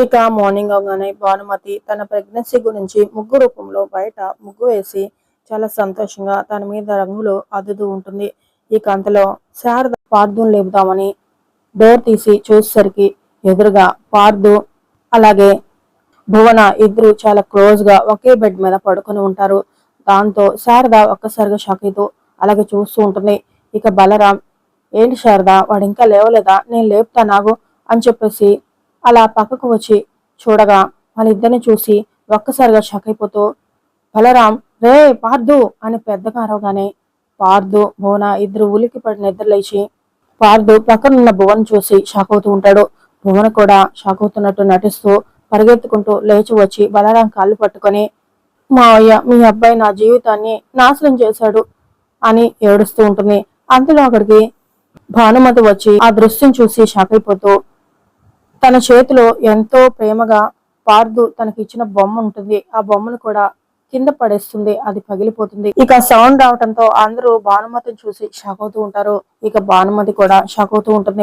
ఇక మార్నింగ్ అవగానే భానుమతి తన ప్రెగ్నెన్సీ గురించి ముగ్గు రూపంలో బయట ముగ్గు వేసి చాలా సంతోషంగా తన మీద రంగులు అద్దుతూ ఉంటుంది. ఇక అంతలో శారద పార్థం లేపుదామని డోర్ తీసి చూసేసరికి ఎదురుగా పార్థు అలాగే భువన ఇద్దరు చాలా క్లోజ్గా ఒకే బెడ్ మీద పడుకొని ఉంటారు. దాంతో శారద ఒక్కసారిగా షాక్ అవుతూ అలాగే చూస్తూ ఉంటుంది. ఇక బలరాం ఏంటి శారద వాడు ఇంకా లేవలేదా? నేను లేపుతా నాగు అని చెప్పేసి అలా పక్కకు వచ్చి చూడగా వాళ్ళిద్దరిని చూసి ఒక్కసారిగా షాక్ అయిపోతూ బలరాం రే పార్దు! అని పెద్దగా అరవగానే పార్దు భువన ఇద్దరు ఉలికి పడిన నిద్ర లేచి పార్దు పక్కనున్న భువన్ చూసి షాక్ అవుతూ ఉంటాడు. భువన కూడా షాక్ అవుతున్నట్టు నటిస్తూ పరిగెత్తుకుంటూ లేచి వచ్చి బలరాం కాళ్ళు పట్టుకొని మావయ్య మీ అబ్బాయి నా జీవితాన్ని నాశనం చేశాడు అని ఏడుస్తూ ఉంటుంది. అంతలో అక్కడికి భానుమతి వచ్చి ఆ దృశ్యం చూసి షాక్ అయిపోతూ తన చేతిలో ఎంతో ప్రేమగా పార్దు తనకి ఇచ్చిన బొమ్మ ఉంటుంది. ఆ బొమ్మను కూడా కింద పడేస్తుంది. అది పగిలిపోతుంది. ఇక సౌండ్ రావడంతో అందరూ భానుమతిని చూసి షాక్ అవుతూ ఉంటారు. ఇక భానుమతి కూడా షాక్ అవుతూ ఉంటుంది.